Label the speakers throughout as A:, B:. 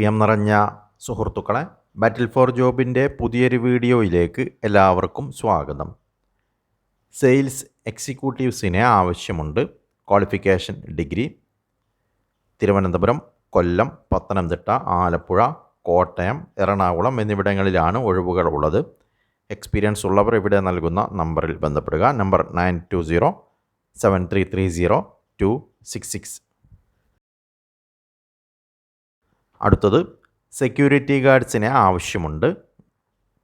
A: സ്നേഹം നിറഞ്ഞ സുഹൃത്തുക്കളെ ബാറ്റിൽ ഫോർ ജോബിന്റെ പുതിയൊരു വീഡിയോയിലേക്ക് എല്ലാവർക്കും സ്വാഗതം. സെയിൽസ് എക്സിക്യൂട്ടീവ്സിനെ ആവശ്യമുണ്ട് ക്വാളിഫിക്കേഷൻ ഡിഗ്രി. തിരുവനന്തപുരം കൊല്ലം പത്തനംതിട്ട ആലപ്പുഴ കോട്ടയം എറണാകുളം എന്നിവിടങ്ങളിലാണ് ഒഴിവുകൾ ഉള്ളത്. എക്സ്പീരിയൻസ് ഉള്ളവർ ഇവിടെ നൽകുന്ന നമ്പറിൽ ബന്ധപ്പെടുക. Number nine two zero seven three three zero two six six അടുത്തത് സെക്യൂരിറ്റി ഗാർഡ്സിനെ ആവശ്യമുണ്ട്.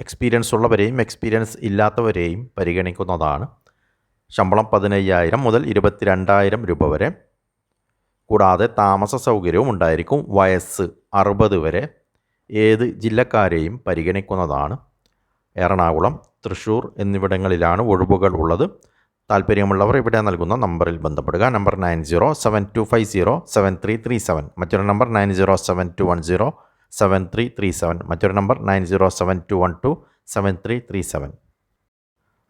A: എക്സ്പീരിയൻസ് ഉള്ളവരെയും എക്സ്പീരിയൻസ് ഇല്ലാത്തവരെയും പരിഗണിക്കുന്നതാണ്. ശമ്പളം പതിനയ്യായിരം മുതൽ ഇരുപത്തിരണ്ടായിരം രൂപ വരെ. കൂടാതെ താമസ സൗകര്യവും ഉണ്ടായിരിക്കും. വയസ്സ് അറുപത് വരെ. ഏത് ജില്ലക്കാരെയും പരിഗണിക്കുന്നതാണ്. എറണാകുളം തൃശ്ശൂർ എന്നിവിടങ്ങളിലാണ് ഒഴിവുകൾ ഉള്ളത്. താല്പര്യമുള്ളവർ ഇവിടെ നൽകുന്ന നമ്പറിൽ ബന്ധപ്പെടുക. Number nine zero seven two five zero seven three three seven. മറ്റൊരു number nine zero seven two one zero seven three three seven. മറ്റൊരു number nine zero seven two one two seven three three seven.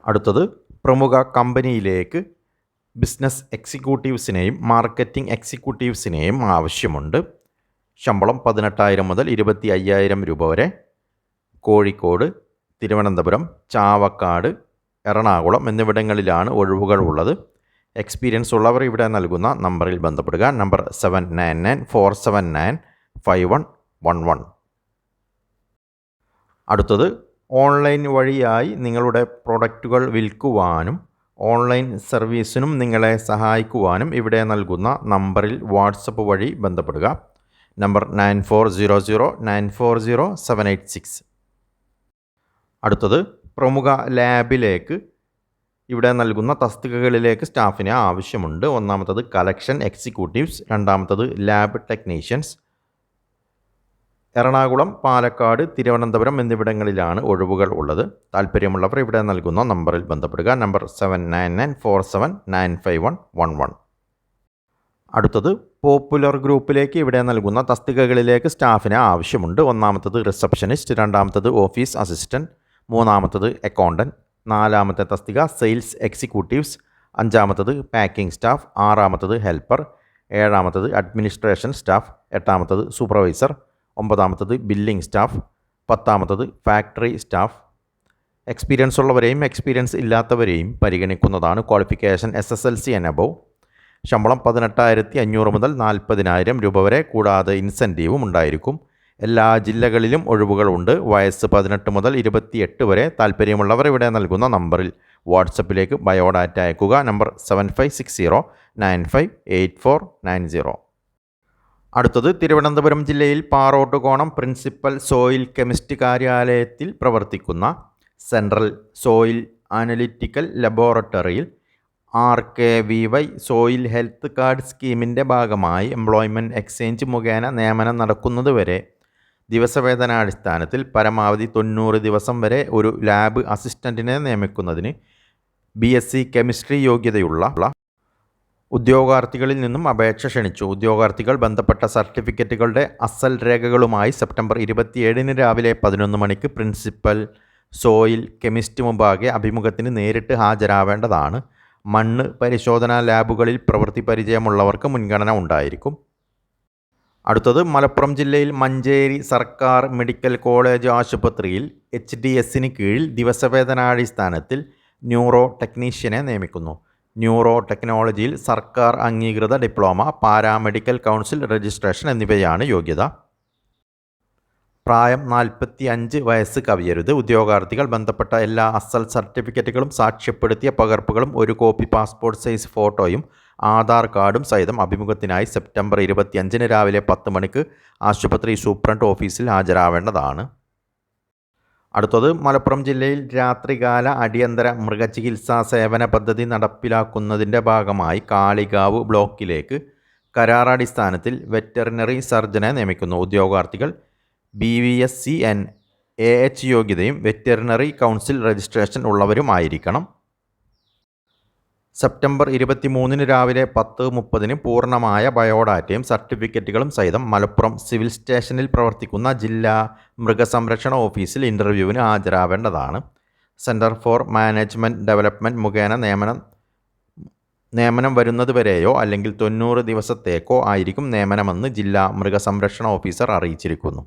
A: അടുത്തത് പ്രമുഖ കമ്പനിയിലേക്ക് business എക്സിക്യൂട്ടീവ്സിനെയും marketing എക്സിക്യൂട്ടീവ്സിനെയും ആവശ്യമുണ്ട്. ശമ്പളം പതിനെട്ടായിരം മുതൽ ഇരുപത്തി അയ്യായിരം രൂപ വരെ. കോഴിക്കോട് തിരുവനന്തപുരം ചാവക്കാട് എറണാകുളം എന്നിവിടങ്ങളിലാണ് ഒഴിവുകൾ ഉള്ളത്. എക്സ്പീരിയൻസ് ഉള്ളവർ ഇവിടെ നൽകുന്ന നമ്പറിൽ ബന്ധപ്പെടുക. Number seven nine nine four seven nine five one one one അടുത്തത് ഓൺലൈൻ വഴിയായി നിങ്ങളുടെ പ്രൊഡക്റ്റുകൾ വിൽക്കുവാനും ഓൺലൈൻ സർവീസിനും നിങ്ങളെ സഹായിക്കുവാനും ഇവിടെ നൽകുന്ന നമ്പറിൽ വാട്സപ്പ് വഴി ബന്ധപ്പെടുക. Number nine four zero zero nine four zero seven eight six അടുത്തത് പ്രമുഖ ലാബിലേക്ക് ഇവിടെ നൽകുന്ന തസ്തികകളിലേക്ക് സ്റ്റാഫിനെ ആവശ്യമുണ്ട്. ഒന്നാമത്തത് കളക്ഷൻ എക്സിക്യൂട്ടീവ്സ് രണ്ടാമത്തത് ലാബ് ടെക്നീഷ്യൻസ്. എറണാകുളം പാലക്കാട് തിരുവനന്തപുരം എന്നിവിടങ്ങളിലാണ് ഒഴിവുകൾ ഉള്ളത്. താല്പര്യമുള്ളവർ ഇവിടെ നൽകുന്ന നമ്പറിൽ ബന്ധപ്പെടുക. Number seven nine nine four seven nine five one one one അടുത്തത് പോപ്പുലർ ഗ്രൂപ്പിലേക്ക് ഇവിടെ നൽകുന്ന തസ്തികകളിലേക്ക് സ്റ്റാഫിനെ ആവശ്യമുണ്ട്. ഒന്നാമത്തത് റിസപ്ഷനിസ്റ്റ് രണ്ടാമത്തത് ഓഫീസ് അസിസ്റ്റന്റ് മൂന്നാമത്തത് അക്കൗണ്ടന്റ് നാലാമത്തെ തസ്തിക സെയിൽസ് എക്സിക്യൂട്ടീവ്സ് അഞ്ചാമത്തത് പാക്കിംഗ് സ്റ്റാഫ് ആറാമത്തത് ഹെൽപ്പർ ഏഴാമത്തത് അഡ്മിനിസ്ട്രേഷൻ സ്റ്റാഫ് എട്ടാമത്തത് സൂപ്പർവൈസർ ഒമ്പതാമത്തത് ബില്ലിംഗ് സ്റ്റാഫ് പത്താമത്തത് ഫാക്ടറി സ്റ്റാഫ് എക്സ്പീരിയൻസ് ഉള്ളവരെയും എക്സ്പീരിയൻസ് ഇല്ലാത്തവരെയും പരിഗണിക്കുന്നതാണ് qualification S S L C above ശമ്പളം പതിനെട്ടായിരത്തി അഞ്ഞൂറ് മുതൽ നാൽപ്പതിനായിരം രൂപ വരെ കൂടാതെ ഇൻസെന്റീവും ഉണ്ടായിരിക്കും. എല്ലാ ജില്ലകളിലും ഒഴിവുകളുണ്ട് വയസ്സ് പതിനെട്ട് മുതൽ ഇരുപത്തിയെട്ട് വരെ താല്പര്യമുള്ളവർ ഇവിടെ നൽകുന്ന നമ്പറിൽ വാട്സപ്പിലേക്ക് ബയോഡാറ്റ അയക്കുക. Number seven five six zero nine five eight four nine zero. അടുത്തത് തിരുവനന്തപുരം ജില്ലയിൽ പാറോട്ടുകോണം പ്രിൻസിപ്പൽ സോയിൽ കെമിസ്റ്റ് കാര്യാലയത്തിൽ പ്രവർത്തിക്കുന്ന സെൻട്രൽ സോയിൽ അനലിറ്റിക്കൽ ലബോറട്ടറിയിൽ R K V Y soil health card സ്കീമിന്റെ ഭാഗമായി എംപ്ലോയ്മെന്റ് എക്സ്ചേഞ്ച് മുഖേന നിയമനം നടക്കുന്നതുവരെ ദിവസവേതനാടിസ്ഥാനത്തിൽ പരമാവധി തൊണ്ണൂറ് ദിവസം വരെ ഒരു ലാബ് അസിസ്റ്റന്റിനെ നിയമിക്കുന്നതിന് ബി എസ് സി കെമിസ്ട്രി യോഗ്യതയുള്ള ഉദ്യോഗാർത്ഥികളിൽ നിന്നും അപേക്ഷ ക്ഷണിച്ചു. ഉദ്യോഗാർത്ഥികൾ ബന്ധപ്പെട്ട സർട്ടിഫിക്കറ്റുകളുടെ അസൽ രേഖകളുമായി സെപ്റ്റംബർ ഇരുപത്തിയേഴിന് രാവിലെ പതിനൊന്ന് മണിക്ക് പ്രിൻസിപ്പൽ സോയിൽ കെമിസ്റ്റ് മുമ്പാകെ അഭിമുഖത്തിന് നേരിട്ട് ഹാജരാവേണ്ടതാണ്. മണ്ണ് പരിശോധനാ ലാബുകളിൽ പ്രവൃത്തി പരിചയമുള്ളവർക്ക് മുൻഗണന ഉണ്ടായിരിക്കും. അടുത്തത് മലപ്പുറം ജില്ലയിൽ മഞ്ചേരി സർക്കാർ മെഡിക്കൽ കോളേജ് ആശുപത്രിയിൽ എച്ച് ഡി എസിന് കീഴിൽ ദിവസവേതനാടിസ്ഥാനത്തിൽ ന്യൂറോ ടെക്നീഷ്യനെ നിയമിക്കുന്നു. ന്യൂറോ ടെക്നോളജിയിൽ സർക്കാർ അംഗീകൃത ഡിപ്ലോമ പാരാമെഡിക്കൽ കൗൺസിൽ രജിസ്ട്രേഷൻ എന്നിവയാണ് യോഗ്യത. പ്രായം നാൽപ്പത്തി അഞ്ച് വയസ്സ് കവിയരുത്. ഉദ്യോഗാർത്ഥികൾ ബന്ധപ്പെട്ട എല്ലാ അസൽ സർട്ടിഫിക്കറ്റുകളും സാക്ഷ്യപ്പെടുത്തിയ പകർപ്പുകളും ഒരു കോപ്പി പാസ്പോർട്ട് സൈസ് ഫോട്ടോയും ആധാർ കാർഡും സഹിതം അഭിമുഖത്തിനായി സെപ്റ്റംബർ ഇരുപത്തിയഞ്ചിന് രാവിലെ പത്ത് മണിക്ക് ആശുപത്രി സൂപ്രണ്ട് ഓഫീസിൽ ഹാജരാവേണ്ടതാണ്. അടുത്തത് മലപ്പുറം ജില്ലയിൽ രാത്രികാല അടിയന്തര മൃഗചികിത്സാ സേവന പദ്ധതി നടപ്പിലാക്കുന്നതിന്റെ ഭാഗമായി കാളികാവ് ബ്ലോക്കിലേക്ക് കരാറടിസ്ഥാനത്തിൽ വെറ്ററിനറി സർജനെ നിയമിക്കുന്നു. ഉദ്യോഗാർത്ഥികൾ B V S C N A H യോഗ്യതയും വെറ്ററിനറി കൗൺസിൽ രജിസ്ട്രേഷൻ ഉള്ളവരുമായിരിക്കണം. സെപ്റ്റംബർ ഇരുപത്തിമൂന്നിന് രാവിലെ പത്ത് മുപ്പതിന് പൂർണമായ ബയോഡാറ്റയും സർട്ടിഫിക്കറ്റുകളും സഹിതം മലപ്പുറം സിവിൽ സ്റ്റേഷനിൽ പ്രവർത്തിക്കുന്ന ജില്ലാ മൃഗസംരക്ഷണ ഓഫീസിൽ ഇന്റർവ്യൂവിന് ഹാജരാവേണ്ടതാണ്. സെന്റർ ഫോർ മാനേജ്മെന്റ് ഡെവലപ്മെന്റ് മുഖേന നിയമനം നിയമനം വരുന്നതുവരെയോ അല്ലെങ്കിൽ തൊണ്ണൂറ് ദിവസത്തേക്കോ ആയിരിക്കും നിയമനമെന്ന് ജില്ലാ മൃഗസംരക്ഷണ ഓഫീസർ അറിയിച്ചിരിക്കുന്നു.